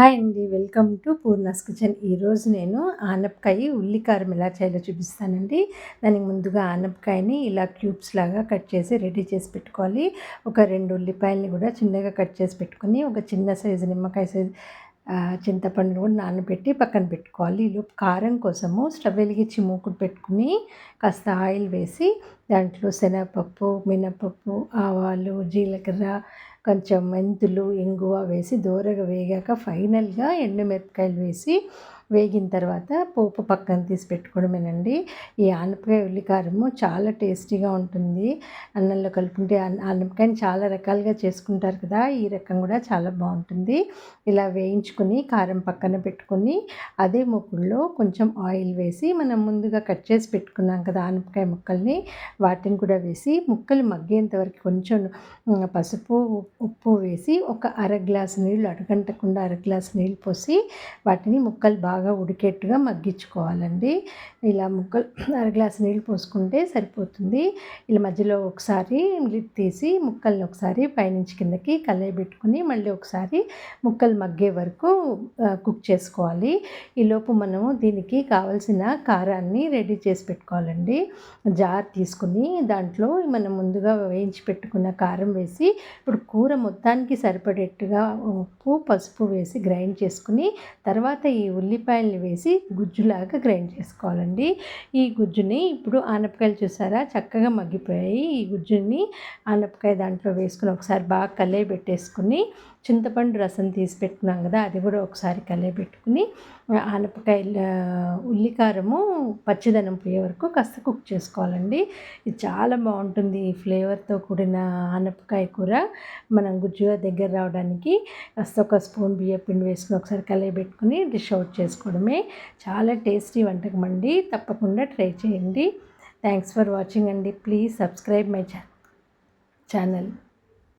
Hi అండి welcome to Poorna's kitchen. ఈరోజు నేను ఆనపకాయ ఉల్లికారం ఎలా చేయాలో చూపిస్తానండి. దానికి ముందుగా ఆనపకాయని ఇలా క్యూబ్స్ లాగా కట్ చేసి రెడీ చేసి పెట్టుకోవాలి. ఒక రెండు ఉల్లిపాయలని కూడా చిన్నగా కట్ చేసి పెట్టుకొని ఒక చిన్న సైజు నిమ్మకాయ సైజు చింతపండు కూడా నానబెట్టి పక్కన పెట్టుకోవాలి. ఈలో కారం కోసము స్టవ్ వెలిగించి మూకుడు పెట్టుకుని కాస్త ఆయిల్ వేసి దాంట్లో శనగపప్పు మినపప్పు ఆవాలు జీలకర్ర కొంచెం మెంతులు ఇంగువ వేసి దోరగా వేగాక ఫైనల్గా ఎండుమిరపకాయలు వేసి వేగిన తర్వాత పోపు పక్కన తీసి పెట్టుకోవడమేనండి. ఈ ఆనపకాయ ఉల్లికారము చాలా టేస్టీగా ఉంటుంది. అన్నంలో కలుపుకుంటే ఆనపకాయని చాలా రకాలుగా చేసుకుంటారు కదా ఈ రకం కూడా చాలా బాగుంటుంది. ఇలా వేయించుకొని కారం పక్కన పెట్టుకొని అదే ముక్కుల్లో కొంచెం ఆయిల్ వేసి మనం ముందుగా కట్ చేసి పెట్టుకున్నాం కదా ఆనపకాయ ముక్కల్ని వాటిని కూడా వేసి ముక్కలు మగ్గేంత వరకు కొంచెం పసుపు ఉప్పు వేసి ఒక అర గ్లాస్ నీళ్ళు అడగంటకుండా అర గ్లాస్ నీళ్ళు పోసి వాటిని ముక్కలు బాగా బాగా ఉడికేట్టుగా మగ్గించుకోవాలండి. ఇలా ముక్కలు అర గ్లాస్ నీళ్ళు పోసుకుంటే సరిపోతుంది. ఇలా మధ్యలో ఒకసారి లిడ్ తీసి ముక్కల్ని ఒకసారి పైనుంచి కిందకి కలయి పెట్టుకుని మళ్ళీ ఒకసారి ముక్కలు మగ్గే వరకు కుక్ చేసుకోవాలి. ఈలోపు మనము దీనికి కావలసిన కారాన్ని రెడీ చేసి పెట్టుకోవాలండి. జార్ తీసుకుని దాంట్లో మనం ముందుగా వేయించి పెట్టుకున్న కారం వేసి ఇప్పుడు కూర మొత్తానికి సరిపడేట్టుగా ఉప్పు పసుపు వేసి గ్రైండ్ చేసుకుని తర్వాత ఈ ఉల్లిపాయ ఉల్లిపాయల్ని వేసి గుజ్జులాగా గ్రైండ్ చేసుకోవాలండి. ఈ గుజ్జుని ఇప్పుడు ఆనపకాయలు చూసారా? చక్కగా మగ్గిపోయాయి. ఈ గుజ్జుని ఆనపకాయ దాంట్లో వేసుకుని ఒకసారి బాగా కలే పెట్టేసుకుని చింతపండు రసం తీసి పెట్టుకున్నాం కదా అది కూడా ఒకసారి పెట్టుకుని ఆనపకాయ ఉల్లికారము పచ్చిదనం పోయే వరకు కాస్త కుక్ చేసుకోవాలండి. ఇది చాలా బాగుంటుంది ఈ ఫ్లేవర్తో కూడిన ఆనపకాయ కూర. మనం గుజ్జుగా దగ్గర రావడానికి కాస్త ఒక స్పూన్ బియ్య పిండి వేసుకుని ఒకసారి పెట్టుకుని డిష్ అవుట్ చేసుకోవడమే. చాలా టేస్టీ వంటకం అండి. తప్పకుండా ట్రై చేయండి. థ్యాంక్స్ ఫర్ వాచింగ్ అండి. Please subscribe my channel.